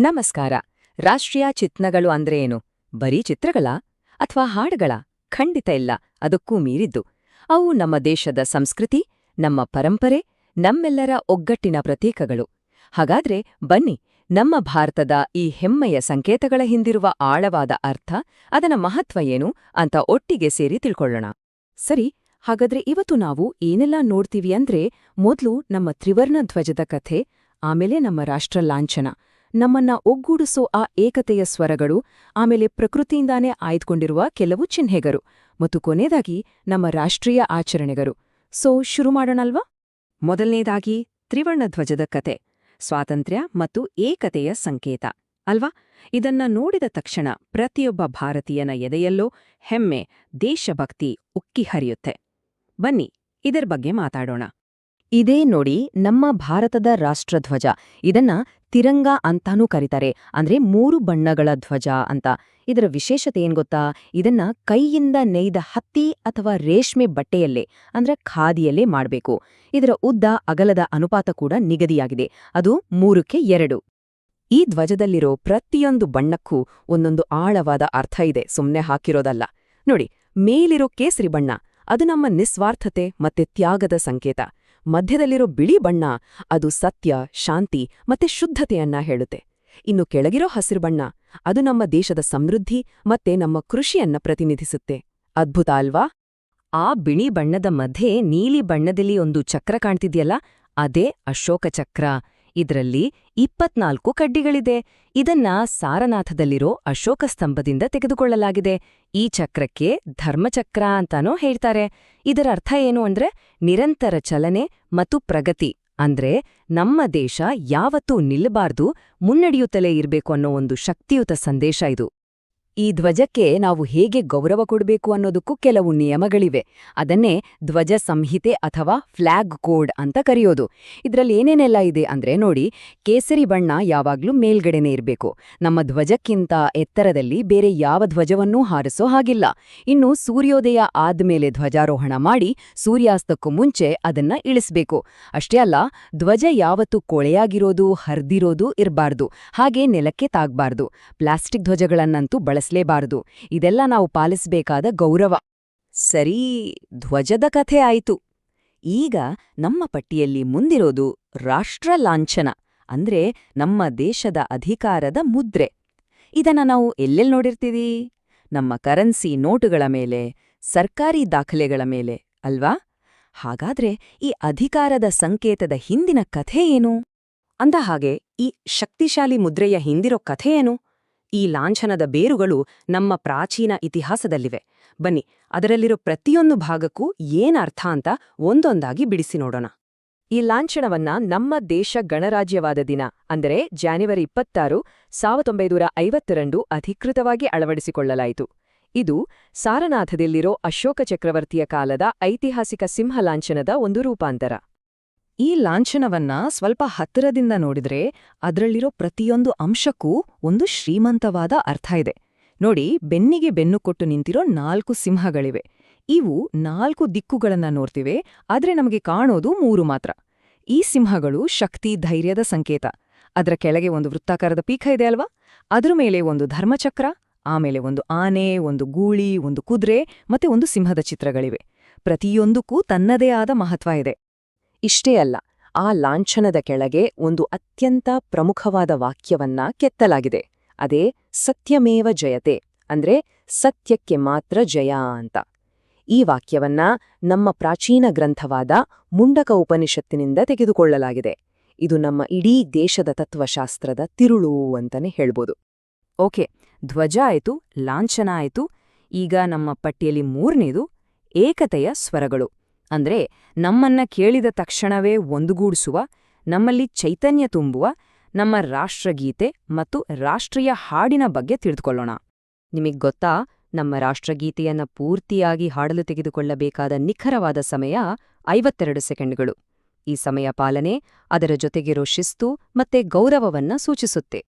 ನಮಸ್ಕಾರ. ರಾಷ್ಟ್ರೀಯ ಚಿತ್ನಗಳು ಅಂದ್ರೆ ಏನು ಬರೀ ಚಿತ್ರಗಳ? ಅಥವಾ ಹಾಡುಗಳ? ಖಂಡಿತ ಇಲ್ಲ. ಅದಕ್ಕೂ ಮೀರಿದ್ದು. ಅವು ನಮ್ಮ ದೇಶದ ಸಂಸ್ಕೃತಿ, ನಮ್ಮ ಪರಂಪರೆ, ನಮ್ಮೆಲ್ಲರ ಒಗ್ಗಟ್ಟಿನ ಪ್ರತೀಕಗಳು. ಹಾಗಾದ್ರೆ ಬನ್ನಿ, ನಮ್ಮ ಭಾರತದ ಈ ಹೆಮ್ಮೆಯ ಸಂಕೇತಗಳ ಹಿಂದಿರುವ ಆಳವಾದ ಅರ್ಥ ಅದರ ಮಹತ್ವ ಏನು ಅಂತ ಒಟ್ಟಿಗೆ ಸೇರಿ ತಿಳ್ಕೊಳ್ಳೋಣ. ಸರಿ, ಹಾಗಾದ್ರೆ ಇವತ್ತು ನಾವು ಏನೆಲ್ಲ ನೋಡ್ತೀವಿ ಅಂದ್ರೆ ಮೊದ್ಲು ನಮ್ಮ ತ್ರಿವರ್ಣ ಧ್ವಜದ ಕಥೆ, ಆಮೇಲೆ ನಮ್ಮ ರಾಷ್ಟ್ರ ಲಾಂಛನ. ನಮ್ಮನ್ನ ಒಗ್ಗೂಡಿಸೋ ಆ ಏಕತೆಯ ಸ್ವರಗಳು ಆಮೇಲೆ ಪ್ರಕೃತಿಯಿಂದಾನೇ ಆಯ್ದುಕೊಂಡಿರುವ ಕೆಲವು ಚಿಹ್ನೆಗರು ಮತ್ತು ಕೊನೆಯದಾಗಿ ನಮ್ಮ ರಾಷ್ಟ್ರೀಯ ಆಚರಣೆಗಳು. ಸೊ ಶುರು ಮಾಡೋಣಲ್ವಾ? ಮೊದಲನೇದಾಗಿ ತ್ರಿವರ್ಣ ಧ್ವಜದ ಕತೆ, ಸ್ವಾತಂತ್ರ್ಯ ಮತ್ತು ಏಕತೆಯ ಸಂಕೇತ, ಅಲ್ವಾ? ಇದನ್ನ ನೋಡಿದ ತಕ್ಷಣ ಪ್ರತಿಯೊಬ್ಬ ಭಾರತೀಯನ ಎದೆಯಲ್ಲೋ ಹೆಮ್ಮೆ, ದೇಶಭಕ್ತಿ ಉಕ್ಕಿ ಹರಿಯುತ್ತೆ. ಬನ್ನಿ, ಇದರ ಬಗ್ಗೆ ಮಾತಾಡೋಣ. ಇದೇ ನೋಡಿ ನಮ್ಮ ಭಾರತದ ರಾಷ್ಟ್ರಧ್ವಜ. ಇದನ್ನ ತಿರಂಗ ಅಂತಾನೂ ಕರೀತಾರೆ. ಅಂದ್ರೆ ಮೂರು ಬಣ್ಣಗಳ ಧ್ವಜ ಅಂತ. ಇದರ ವಿಶೇಷತೆ ಏನ್ ಗೊತ್ತಾ? ಇದನ್ನ ಕೈಯಿಂದ ನೇಯ್ದ ಹತ್ತಿ ಅಥವಾ ರೇಷ್ಮೆ ಬಟ್ಟೆಯಲ್ಲೇ, ಅಂದ್ರೆ ಖಾದಿಯಲ್ಲೇ ಮಾಡಬೇಕು. ಇದರ ಉದ್ದ ಅಗಲದ ಅನುಪಾತ ಕೂಡ ನಿಗದಿಯಾಗಿದೆ. ಅದು ಮೂರಕ್ಕೆ ಎರಡು. ಈ ಧ್ವಜದಲ್ಲಿರೋ ಪ್ರತಿಯೊಂದು ಬಣ್ಣಕ್ಕೂ ಒಂದೊಂದು ಆಳವಾದ ಅರ್ಥ ಇದೆ. ಸುಮ್ನೆ ಹಾಕಿರೋದಲ್ಲ. ನೋಡಿ, ಮೇಲಿರೋ ಕೇಸರಿ ಬಣ್ಣ, ಅದು ನಮ್ಮ ನಿಸ್ವಾರ್ಥತೆ ಮತ್ತೆ ತ್ಯಾಗದ ಸಂಕೇತ. ಮಧ್ಯದಲ್ಲಿರೋ ಬಿಳಿ ಬಣ್ಣ ಅದು ಸತ್ಯ, ಶಾಂತಿ ಮತ್ತೆ ಶುದ್ಧತೆಯನ್ನ ಹೇಳುತ್ತೆ. ಇನ್ನು ಕೆಳಗಿರೋ ಹಸಿರು ಬಣ್ಣ ಅದು ನಮ್ಮ ದೇಶದ ಸಮೃದ್ಧಿ ಮತ್ತೆ ನಮ್ಮ ಕೃಷಿಯನ್ನ ಪ್ರತಿನಿಧಿಸುತ್ತೆ. ಅದ್ಭುತ ಅಲ್ವಾ? ಆ ಬಿಳಿ ಬಣ್ಣದ ಮಧ್ಯೆ ನೀಲಿ ಬಣ್ಣದಲ್ಲಿ ಒಂದು ಚಕ್ರ ಕಾಣ್ತಿದ್ಯಲ್ಲ, ಅದೇ ಅಶೋಕ ಚಕ್ರ. ಇದ್ರಲ್ಲಿ ಇಪ್ಪತ್ನಾಲ್ಕು ಕಡ್ಡಿಗಳಿದೆ. ಇದನ್ನ ಸಾರನಾಥದಲ್ಲಿರೋ ಅಶೋಕ ಸ್ತಂಭದಿಂದ ತೆಗೆದುಕೊಳ್ಳಲಾಗಿದೆ. ಈ ಚಕ್ರಕ್ಕೆ ಧರ್ಮಚಕ್ರ ಅಂತಾನೂ ಹೇಳ್ತಾರೆ. ಇದರ ಅರ್ಥ ಏನು ಅಂದ್ರೆ ನಿರಂತರ ಚಲನೆ ಮತ್ತು ಪ್ರಗತಿ ಅಂದ್ರೆ ನಮ್ಮ ದೇಶ ಯಾವತ್ತೂ ನಿಲ್ಲಬಾರ್ದು, ಮುನ್ನಡೆಯುತ್ತಲೇ ಇರಬೇಕು ಅನ್ನೋ ಒಂದು ಶಕ್ತಿಯುತ ಸಂದೇಶ ಇದು. ಈ ಧ್ವಜಕ್ಕೆ ನಾವು ಹೇಗೆ ಗೌರವ ಕೊಡಬೇಕು ಅನ್ನೋದಕ್ಕೂ ಕೆಲವು ನಿಯಮಗಳಿವೆ. ಅದನ್ನೇ ಧ್ವಜ ಸಂಹಿತೆ ಅಥವಾ ಫ್ಲ್ಯಾಗ್ ಕೋಡ್ ಅಂತ ಕರೆಯೋದು. ಇದರಲ್ಲಿ ಏನೇನೆಲ್ಲ ಇದೆ ಅಂದ್ರೆ ನೋಡಿ, ಕೇಸರಿ ಬಣ್ಣ ಯಾವಾಗ್ಲೂ ಮೇಲ್ಗಡೆನೇ ಇರಬೇಕು. ನಮ್ಮ ಧ್ವಜಕ್ಕಿಂತ ಎತ್ತರದಲ್ಲಿ ಬೇರೆ ಯಾವ ಧ್ವಜವನ್ನೂ ಹಾರಿಸೋ ಹಾಗಿಲ್ಲ. ಇನ್ನು ಸೂರ್ಯೋದಯ ಆದ್ಮೇಲೆ ಧ್ವಜಾರೋಹಣ ಮಾಡಿ ಸೂರ್ಯಾಸ್ತಕ್ಕೂ ಮುಂಚೆ ಅದನ್ನ ಇಳಿಸ್ಬೇಕು. ಅಷ್ಟೇ ಅಲ್ಲ, ಧ್ವಜ ಯಾವತ್ತೂ ಕೊಳೆಯಾಗಿರೋದು, ಹರಿದಿರೋದು ಇರಬಾರ್ದು. ಹಾಗೆ ನೆಲಕ್ಕೆ ತಾಗಬಾರ್ದು. ಪ್ಲಾಸ್ಟಿಕ್ ಧ್ವಜಗಳನ್ನಂತೂ ಬಳಸಲೇಬಾರದು ಇದೆಲ್ಲ ನಾವು ಪಾಲಿಸಬೇಕಾದ ಗೌರವ. ಸರಿ, ಧ್ವಜದ ಕಥೆ ಆಯಿತು. ಈಗ ನಮ್ಮ ಪಟ್ಟಿಯಲ್ಲಿ ಮುಂದಿರೋದು ರಾಷ್ಟ್ರ ಲಾಂಛನ, ಅಂದ್ರೆ ನಮ್ಮ ದೇಶದ ಅಧಿಕಾರದ ಮುದ್ರೆ. ಇದನ್ನ ನಾವು ಎಲ್ಲೆಲ್ಲಿ ನೋಡಿರ್ತೀವಿ ನಮ್ಮ ಕರೆನ್ಸಿ ನೋಟುಗಳ ಮೇಲೆ, ಸರ್ಕಾರಿ ದಾಖಲೆಗಳ ಮೇಲೆ, ಅಲ್ವಾ? ಹಾಗಾದ್ರೆ ಈ ಅಧಿಕಾರದ ಸಂಕೇತದ ಹಿಂದಿನ ಕಥೆ ಏನು? ಅಂದ ಹಾಗೆ ಈ ಶಕ್ತಿಶಾಲಿ ಮುದ್ರೆಯ ಹಿಂದಿರೋ ಕಥೆ ಏನು? ಈ ಲಾಂಛನದ ಬೇರುಗಳು ನಮ್ಮ ಪ್ರಾಚೀನ ಇತಿಹಾಸದಲ್ಲಿವೆ. ಬನ್ನಿ, ಅದರಲ್ಲಿರೋ ಪ್ರತಿಯೊಂದು ಭಾಗಕ್ಕೂ ಏನರ್ಥ ಅಂತ ಒಂದೊಂದಾಗಿ ಬಿಡಿಸಿ ನೋಡೋಣ. ಈ ಲಾಂಛನವನ್ನ ನಮ್ಮ ದೇಶ ಗಣರಾಜ್ಯವಾದ ದಿನ, ಅಂದರೆ ಜಾನ್ವರಿ ಇಪ್ಪತ್ತಾರು ಸಾವಿರದ ಒಂಬೈನೂರ ಐವತ್ತರಂದು ಅಧಿಕೃತವಾಗಿ ಅಳವಡಿಸಿಕೊಳ್ಳಲಾಯಿತು. ಇದು ಸಾರನಾಥದಲ್ಲಿರೋ ಅಶೋಕ ಚಕ್ರವರ್ತಿಯ ಕಾಲದ ಐತಿಹಾಸಿಕ ಸಿಂಹ ಲಾಂಛನದ ಒಂದು ರೂಪಾಂತರ. ಈ ಲಾಂಛನವನ್ನ ಸ್ವಲ್ಪ ಹತ್ತಿರದಿಂದ ನೋಡಿದ್ರೆ ಅದರಲ್ಲಿರೋ ಪ್ರತಿಯೊಂದು ಅಂಶಕ್ಕೂ ಒಂದು ಶ್ರೀಮಂತವಾದ ಅರ್ಥ ಇದೆ. ನೋಡಿ, ಬೆನ್ನಿಗೆ ಬೆನ್ನು ಕೊಟ್ಟು ನಿಂತಿರೋ ನಾಲ್ಕು ಸಿಂಹಗಳಿವೆ. ಇವು ನಾಲ್ಕು ದಿಕ್ಕುಗಳನ್ನ ನೋಡ್ತಿವೆ, ಆದ್ರೆ ನಮಗೆ ಕಾಣೋದು ಮೂರು ಮಾತ್ರ. ಈ ಸಿಂಹಗಳು ಶಕ್ತಿ, ಧೈರ್ಯದ ಸಂಕೇತ. ಅದರ ಕೆಳಗೆ ಒಂದು ವೃತ್ತಾಕಾರದ ಪೀಕ ಇದೆ ಅಲ್ವಾ? ಅದ್ರ ಮೇಲೆ ಒಂದು ಧರ್ಮಚಕ್ರ, ಆಮೇಲೆ ಒಂದು ಆನೆ, ಒಂದು ಗೂಳಿ, ಒಂದು ಕುದುರೆ ಮತ್ತೆ ಒಂದು ಸಿಂಹದ ಚಿತ್ರಗಳಿವೆ. ಪ್ರತಿಯೊಂದಕ್ಕೂ ತನ್ನದೇ ಆದ ಮಹತ್ವ ಇದೆ. ಇಷ್ಟೇ ಅಲ್ಲ, ಆ ಲಾಂಛನದ ಕೆಳಗೆ ಒಂದು ಅತ್ಯಂತ ಪ್ರಮುಖವಾದ ವಾಕ್ಯವನ್ನ ಕೆತ್ತಲಾಗಿದೆ. ಅದೇ, ಸತ್ಯಮೇವ ಜಯತೆ, ಅಂದ್ರೆ ಸತ್ಯಕ್ಕೆ ಮಾತ್ರ ಜಯ ಅಂತ. ಈ ವಾಕ್ಯವನ್ನ ನಮ್ಮ ಪ್ರಾಚೀನ ಗ್ರಂಥವಾದ ಮುಂಡಕ ಉಪನಿಷತ್ತಿನಿಂದ ತೆಗೆದುಕೊಳ್ಳಲಾಗಿದೆ. ಇದು ನಮ್ಮ ಇಡೀ ದೇಶದ ತತ್ವಶಾಸ್ತ್ರದ ತಿರುಳು ಅಂತಾನೆ ಹೇಳ್ಬೋದು. ಓಕೆ, ಧ್ವಜ ಆಯಿತು, ಲಾಂಛನ ಆಯಿತು, ಈಗ ನಮ್ಮ ಪಟ್ಟಿಯಲ್ಲಿ ಮೂರನೇದು ಏಕತೆಯ ಸ್ವರಗಳು. ಅಂದ್ರೆ ನಮ್ಮನ್ನ ಕೇಳಿದ ತಕ್ಷಣವೇ ಒಂದುಗೂಡಿಸುವ, ನಮ್ಮಲ್ಲಿ ಚೈತನ್ಯ ತುಂಬುವ, ನಮ್ಮ ರಾಷ್ಟ್ರಗೀತೆ ಮತ್ತು ರಾಷ್ಟ್ರೀಯ ಹಾಡಿನ ಬಗ್ಗೆ ತಿಳಿದುಕೊಳ್ಳೋಣ. ನಿಮಗ್ ಗೊತ್ತಾ, ನಮ್ಮ ರಾಷ್ಟ್ರಗೀತೆಯನ್ನ ಪೂರ್ತಿಯಾಗಿ ಹಾಡಲು ತೆಗೆದುಕೊಳ್ಳಬೇಕಾದ ನಿಖರವಾದ ಸಮಯ ಐವತ್ತೆರಡು ಸೆಕೆಂಡ್ಗಳು. ಈ ಸಮಯ ಪಾಲನೆ ಅದರ ಜೊತೆಗಿರೋ ಶಿಸ್ತು ಮತ್ತೆ ಗೌರವವನ್ನ ಸೂಚಿಸುತ್ತೆ.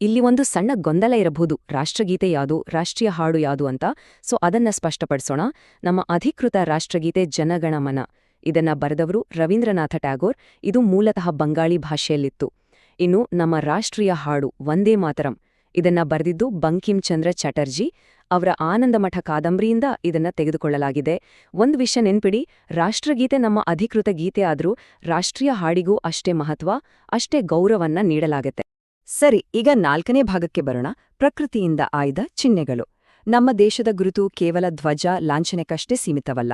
ಇಲ್ಲಿ ಒಂದು ಸಣ್ಣ ಗೊಂದಲ ಇರಬಹುದು. ರಾಷ್ಟ್ರಗೀತೆ ಯಾವುದು, ರಾಷ್ಟ್ರೀಯ ಹಾಡು ಯಾವುದು ಅಂತ. ಸೊ ಅದನ್ನ ಸ್ಪಷ್ಟಪಡಿಸೋಣ. ನಮ್ಮ ಅಧಿಕೃತ ರಾಷ್ಟ್ರಗೀತೆ ಜನಗಣಮನ. ಇದನ್ನ ಬರೆದವರು ರವೀಂದ್ರನಾಥ ಟ್ಯಾಗೋರ್. ಇದು ಮೂಲತಃ ಬಂಗಾಳಿ ಭಾಷೆಯಲ್ಲಿತ್ತು. ಇನ್ನು ನಮ್ಮ ರಾಷ್ಟ್ರೀಯ ಹಾಡು, ವಂದೇ ಮಾತರಂ ಇದನ್ನ ಬರೆದಿದ್ದು ಬಂಕಿಂ ಚಂದ್ರ ಚಟರ್ಜಿ. ಅವರ ಆನಂದಮಠ ಕಾದಂಬರಿಯಿಂದ ಇದನ್ನ ತೆಗೆದುಕೊಳ್ಳಲಾಗಿದೆ. ಒಂದು ವಿಷಯ ನೆನ್ಪಿಡಿ, ರಾಷ್ಟ್ರಗೀತೆ ನಮ್ಮ ಅಧಿಕೃತ ಗೀತೆ ಆದರೂ ರಾಷ್ಟ್ರೀಯ ಹಾಡಿಗೂ ಅಷ್ಟೇ ಮಹತ್ವ, ಅಷ್ಟೇ ಗೌರವನ್ನ ನೀಡಲಾಗತ್ತೆ. ಸರಿ, ಈಗ ನಾಲ್ಕನೇ ಭಾಗಕ್ಕೆ ಬರೋಣ. ಪ್ರಕೃತಿಯಿಂದ ಆಯ್ದ ಚಿಹ್ನೆಗಳು. ನಮ್ಮ ದೇಶದ ಗುರುತು ಕೇವಲ ಧ್ವಜ, ಲಾಂಛನಕ್ಕಷ್ಟೇ ಸೀಮಿತವಲ್ಲ.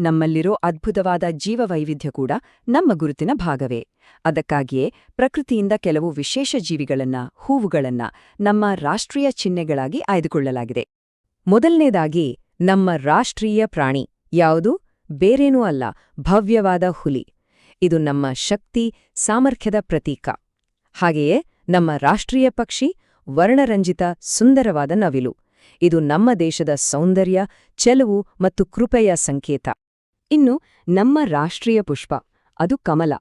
ನಮ್ಮಲ್ಲಿರೋ ಅದ್ಭುತವಾದ ಜೀವವೈವಿಧ್ಯ ಕೂಡ ನಮ್ಮ ಗುರುತಿನ ಭಾಗವೇ. ಅದಕ್ಕಾಗಿಯೇ ಪ್ರಕೃತಿಯಿಂದ ಕೆಲವು ವಿಶೇಷ ಜೀವಿಗಳನ್ನ, ಹೂವುಗಳನ್ನ ನಮ್ಮ ರಾಷ್ಟ್ರೀಯ ಚಿಹ್ನೆಗಳಾಗಿ ಆಯ್ದುಕೊಳ್ಳಲಾಗಿದೆ. ಮೊದಲನೇದಾಗಿ, ನಮ್ಮ ರಾಷ್ಟ್ರೀಯ ಪ್ರಾಣಿ. ಯಾವುದು? ಬೇರೇನೂ ಅಲ್ಲ, ಭವ್ಯವಾದ ಹುಲಿ. ಇದು ನಮ್ಮ ಶಕ್ತಿ, ಸಾಮರ್ಥ್ಯದ ಪ್ರತೀಕ. ಹಾಗೆಯೇ ನಮ್ಮ ರಾಷ್ಟ್ರೀಯ ಪಕ್ಷಿ ವರ್ಣರಂಜಿತ ಸುಂದರವಾದ ನವಿಲು. ಇದು ನಮ್ಮ ದೇಶದ ಸೌಂದರ್ಯ, ಚೆಲುವು ಮತ್ತು ಕೃಪೆಯ ಸಂಕೇತ. ಇನ್ನು ನಮ್ಮ ರಾಷ್ಟ್ರೀಯ ಪುಷ್ಪ, ಅದು ಕಮಲ.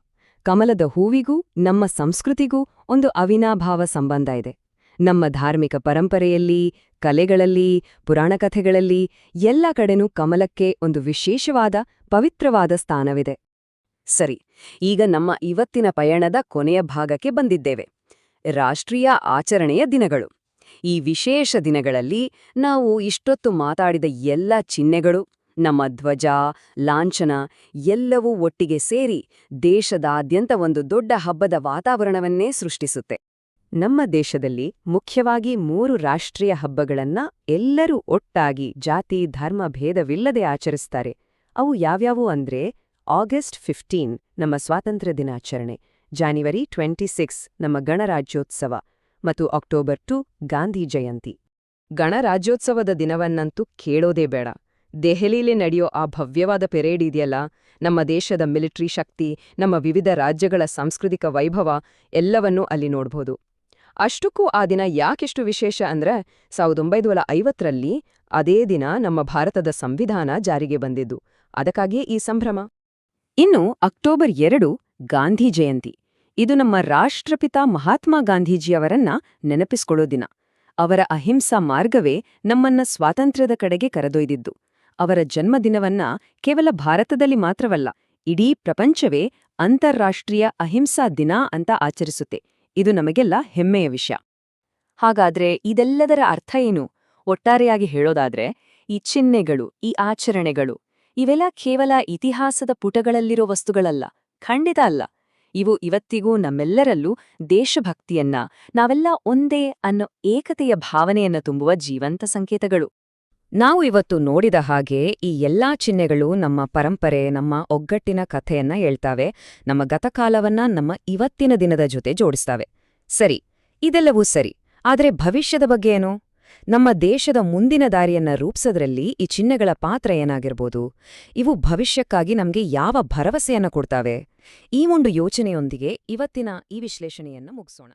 ಕಮಲದ ಹೂವಿಗೂ, ನಮ್ಮ ಸಂಸ್ಕೃತಿಗೂ ಒಂದು ಅವಿನಾಭಾವ ಸಂಬಂಧ ಇದೆ. ನಮ್ಮ ಧಾರ್ಮಿಕ ಪರಂಪರೆಯಲ್ಲಿ, ಕಲೆಗಳಲ್ಲಿ ಪುರಾಣಕಥೆಗಳಲ್ಲಿ ಎಲ್ಲ ಕಡೆನೂ ಕಮಲಕ್ಕೆ ಒಂದು ವಿಶೇಷವಾದ, ಪವಿತ್ರವಾದ ಸ್ಥಾನವಿದೆ. ಸರಿ, ಈಗ ನಮ್ಮ ಇವತ್ತಿನ ಪಯಣದ ಕೊನೆಯ ಭಾಗಕ್ಕೆ ಬಂದಿದ್ದೇವೆ. ರಾಷ್ಟ್ರೀಯ ಆಚರಣೆಯ ದಿನಗಳು. ಈ ವಿಶೇಷ ದಿನಗಳಲ್ಲಿ ನಾವು ಇಷ್ಟೊತ್ತು ಮಾತಾಡಿದ ಎಲ್ಲ ಚಿಹ್ನೆಗಳು, ನಮ್ಮ ಧ್ವಜ, ಲಾಂಛನ ಎಲ್ಲವೂ ಒಟ್ಟಿಗೆ ಸೇರಿ ದೇಶದಾದ್ಯಂತ ಒಂದು ದೊಡ್ಡ ಹಬ್ಬದ ವಾತಾವರಣವನ್ನೇ ಸೃಷ್ಟಿಸುತ್ತೆ. ನಮ್ಮ ದೇಶದಲ್ಲಿ ಮುಖ್ಯವಾಗಿ ಮೂರು ರಾಷ್ಟ್ರೀಯ ಹಬ್ಬಗಳನ್ನ ಎಲ್ಲರೂ ಒಟ್ಟಾಗಿ ಜಾತಿ, ಧರ್ಮ, ಭೇದವಿಲ್ಲದೆ ಆಚರಿಸ್ತಾರೆ. ಅವು ಯಾವ್ಯಾವು ಅಂದ್ರೆ, ಆಗಸ್ಟ್ ಫಿಫ್ಟೀನ್, ನಮ್ಮ ಸ್ವಾತಂತ್ರ್ಯ ದಿನಾಚರಣೆ. ಜಾನ್ವರಿ ಟ್ವೆಂಟಿ ಸಿಕ್ಸ್ ನಮ್ಮ ಗಣರಾಜ್ಯೋತ್ಸವ ಮತ್ತು ಅಕ್ಟೋಬರ್ ಟು ಗಾಂಧಿ ಜಯಂತಿ. ಗಣರಾಜ್ಯೋತ್ಸವದ ದಿನವನ್ನಂತೂ ಕೇಳೋದೇ ಬೇಡ. ದೆಹಲಿಯಲ್ಲಿ ನಡೆಯೋ ಆ ಭವ್ಯವಾದ ಪೆರೇಡ್ ಇದೆಯಲ್ಲ, ನಮ್ಮ ದೇಶದ ಮಿಲಿಟರಿ ಶಕ್ತಿ, ನಮ್ಮ ವಿವಿಧ ರಾಜ್ಯಗಳ ಸಾಂಸ್ಕೃತಿಕ ವೈಭವ ಎಲ್ಲವನ್ನೂ ಅಲ್ಲಿ ನೋಡ್ಬೋದು. ಅಷ್ಟಕ್ಕೂ ಆ ದಿನ ಯಾಕೆಷ್ಟು ವಿಶೇಷ ಅಂದ್ರೆ, ಸಾವಿರದ ಒಂಬೈನೂರ ಐವತ್ತರಲ್ಲಿ ಅದೇ ದಿನ ನಮ್ಮ ಭಾರತದ ಸಂವಿಧಾನ ಜಾರಿಗೆ ಬಂದಿದ್ದು. ಅದಕ್ಕಾಗಿಯೇ ಈ ಸಂಭ್ರಮ. ಇನ್ನು ಅಕ್ಟೋಬರ್ ಎರಡು ಗಾಂಧಿ ಜಯಂತಿ. ಇದು ನಮ್ಮ ರಾಷ್ಟ್ರಪಿತ ಮಹಾತ್ಮ ಗಾಂಧೀಜಿಯವರನ್ನ ನೆನಪಿಸ್ಕೊಳ್ಳೋ ದಿನ. ಅವರ ಅಹಿಂಸಾ ಮಾರ್ಗವೇ ನಮ್ಮನ್ನ ಸ್ವಾತಂತ್ರ್ಯದ ಕಡೆಗೆ ಕರೆದೊಯ್ದಿದ್ದು. ಅವರ ಜನ್ಮದಿನವನ್ನ ಕೇವಲ ಭಾರತದಲ್ಲಿ ಮಾತ್ರವಲ್ಲ, ಇಡೀ ಪ್ರಪಂಚವೇ ಅಂತಾರಾಷ್ಟ್ರೀಯ ಅಹಿಂಸಾ ದಿನ ಅಂತ ಆಚರಿಸುತ್ತೆ. ಇದು ನಮಗೆಲ್ಲ ಹೆಮ್ಮೆಯ ವಿಷಯ. ಹಾಗಾದ್ರೆ ಇದೆಲ್ಲದರ ಅರ್ಥ ಏನು? ಒಟ್ಟಾರೆಯಾಗಿ ಹೇಳೋದಾದ್ರೆ, ಈ ಚಿಹ್ನೆಗಳು, ಈ ಆಚರಣೆಗಳು, ಇವೆಲ್ಲ ಕೇವಲ ಇತಿಹಾಸದ ಪುಟಗಳಲ್ಲಿರೋ ವಸ್ತುಗಳಲ್ಲ. ಖಂಡಿತ ಅಲ್ಲ. ಇವು ಇವತ್ತಿಗೂ ನಮ್ಮೆಲ್ಲರಲ್ಲೂ ದೇಶಭಕ್ತಿಯನ್ನ, ನಾವೆಲ್ಲ ಒಂದೇ ಅನ್ನೋ ಏಕತೆಯ ಭಾವನೆಯನ್ನ ತುಂಬುವ ಜೀವಂತ ಸಂಕೇತಗಳು. ನಾವು ಇವತ್ತು ನೋಡಿದ ಹಾಗೆ ಈ ಎಲ್ಲಾ ಚಿಹ್ನೆಗಳು ನಮ್ಮ ಪರಂಪರೆ, ನಮ್ಮ ಒಗ್ಗಟ್ಟಿನ ಕಥೆಯನ್ನ ಹೇಳ್ತಾವೆ, ನಮ್ಮ ಗತಕಾಲವನ್ನ ನಮ್ಮ ಇವತ್ತಿನ ದಿನದ ಜೊತೆ ಜೋಡಿಸ್ತಾವೆ. ಸರಿ, ಇದೆಲ್ಲವೂ ಸರಿ, ಆದರೆ ಭವಿಷ್ಯದ ಬಗ್ಗೆ ಏನು? ನಮ್ಮ ದೇಶದ ಮುಂದಿನ ದಾರಿಯನ್ನ ರೂಪಿಸೋದ್ರಲ್ಲಿ ಈ ಚಿಹ್ನೆಗಳ ಪಾತ್ರ ಏನಾಗಿರ್ಬೋದು? ಇವು ಭವಿಷ್ಯಕ್ಕಾಗಿ ನಮಗೆ ಯಾವ ಭರವಸೆಯನ್ನ ಕೊಡ್ತಾವೆ? ಈ ಒಂದು ಯೋಚನೆಯೊಂದಿಗೆ ಇವತ್ತಿನ ಈ ವಿಶ್ಲೇಷಣೆಯನ್ನು ಮುಗಿಸೋಣ.